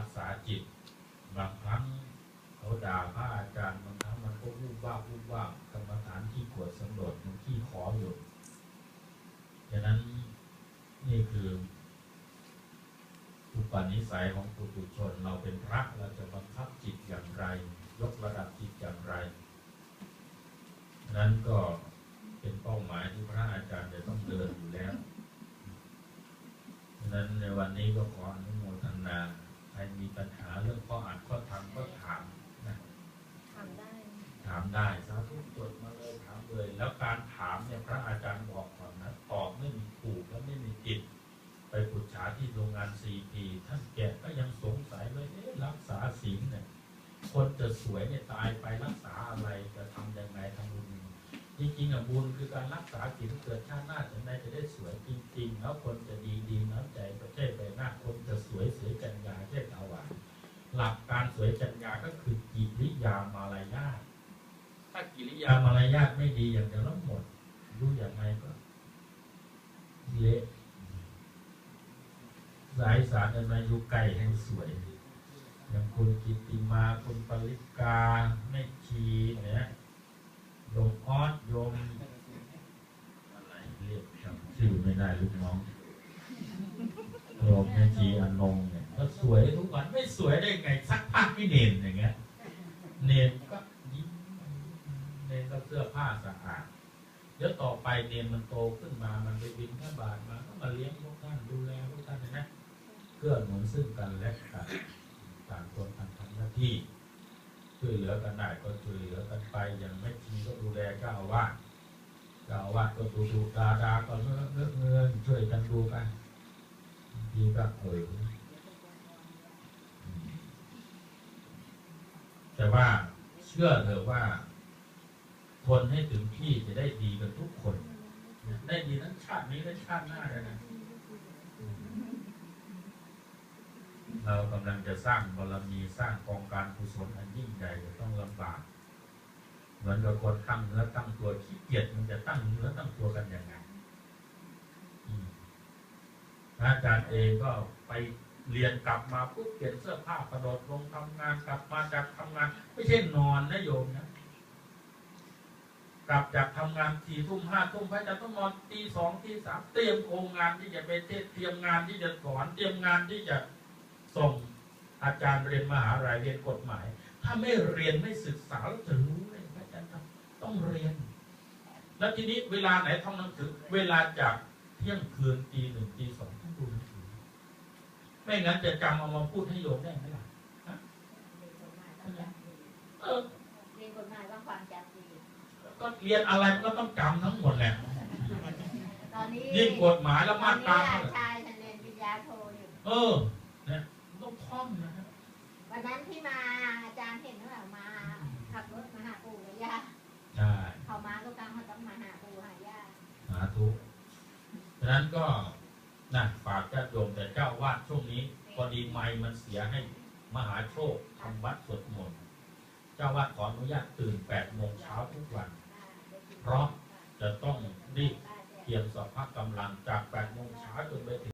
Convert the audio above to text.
รักษาจิต บางครั้งเขาด่าพระอาจารย์บางครั้งมันก็วูบว่าบวูบว่ากรรมฐานที่ปวดสันโดษมันขี้ขออยู่ฉะนั้นนี่คืออุปนิสัยของปุถุชนเราเป็นพระเราจะบังคับจิตอย่างไร ยกระดับจิตอย่างไร นั้นก็เป็นเป้าหมายที่พระอาจารย์จะต้องเดินอยู่แล้ว นั้นในวันนี้ก็ขออนุโมทนา ใครมีปัญหาเรื่องข้ออ่านข้อธรรมก็ถามนะทำได้ ถามได้สาธุจดมาเลยถามเลย แล้วการถามเนี่ยพระอาจารย์บอกก่อนนะตอบไม่มีถูกและไม่มีผิด ไปปรึกษาที่โรงงานซีพีท่านแกก็ยังสงสัยเลยเอ๊ะรักษาศีลเนี่ยคนจะสวยเนี่ยตายไปรักษาอะไรจะทำยังไงทำบุญจริงๆอะบุญคือการรักษาศีลเกิดชาติหน้าถึงได้จะได้สวยจริง ๆ แล้วคนจะดี หลักการสวยจัญญาก็คือกิริยามารยาทถ้ากิริยามารยาทไม่ดีอย่างเดียวแล้วหมดรู้อย่างไรก็เละสายสารกันมาอยู่ไกลแห่งสวย อย่างคุณกิตติมาคุณปริกาแม่ชีเนี่ยโยมออสโยมอะไรเรียกจำชื่อไม่ได้ลูกน้องโยมแม่ชีอนงเนี่ยก็ส วยทุกวันไม่สวยได้ไงสักพักไม่เนนอย่างเงี้ย เนนก็ยิ้มเนนก็เสื้อผ้าสะอาดเดี๋ยวต่อไปเนนมันโตขึ้นมามันไปบินแค่บาทมาก็มาเลี้ยงพวกท่านดูแลพวกท่านเห็นะเกื้อหนุนซึ่งกันและกันต่างคนต่างทำหน้าที่ช่วยเหลือกันได้ก็ช่วยเหลือกันไปอย่างไม่ทีก็ดูแลเจ้าอาวาสเจ้าอาวาสก็ดูดูดาดาก็เนื้อเนื้อเงินช่วยกันดูกันบางทีก็เออ แต่ว่าเชื่อเถอะว่าทนให้ถึงที่จะได้ดีกันทุกคน ได้ดีทั้งชาตินี้และชาติหน้าเลยนะ เรากำลังจะสร้างบารมีสร้างกองการกุศลอันยิ่งใหญ่จะต้องลำบาก เหมือนกับคนตั้งเนื้อตั้งตัวขี้เกียจมันจะตั้งเนื้อตั้งตัวกันยังไงอาจารย์เองก็ไปเรียนกลับมาปุ๊บเปลี่ยนเสื้อผ้ากระโดดลงทำงานกลับมาจากท ไม่ใช่นอนนะโยมนะกลับจากทำงานสี่ทุ่มห้าทุ่มพระอาจารย์ต้องนอนตีสองตีสามเตรียมโครงงานที่จะไปเทศเตรียมงานที่จะสอนเตรียมงานที่จะส่งอาจารย์เรียนมหาลัยเรียนกฎหมาย ถ้าไม่เรียนไม่ศึกษาแล้วจะรู้เลยพระอาจารย์ครับต้องเรียน แล้วทีนี้เวลาไหนท่องหนังสือ เวลาจากเที่ยงคืนตีหนึ่งตีสองต้องดูหนังสือไม่งั้นจะจำเอามาพูดให้โยมได้ไหมล่ะ เรียนกฎหมายต้องจำดี เออ เรียนกฎหมายต้องความจำดี ก็เรียนอะไรมันก็ต้องจำทั้งหมดแหละตอนนี้ยิ่งกฎหมายแล้วตอมานตนี้ราหลาเท่านไหร่ชายฉันเรียนปริญญาโทอยู่เออเนี่ยต้องท่องนะครับวันนั้นที่มาอาจารย์เห็นว่ามาขับรถมาหาปู่กับย่าใช่เขามาลูกกลางเขาต้องมาหาปู่หาย่าสาธุฉะนั้นก็นะฝากญาติโยมแต่เจ้าวาดช่วงนี้พอดีไม้มันเสียให้มหาโชคทำวัดสวดมนต์เจ้าวาดขออนุญาตตื่น8โมงเช้าทุกวัน เพราะจะต้องรีบเตรียมสภาพกำลังจาก8โมงเช้าจนไปถึง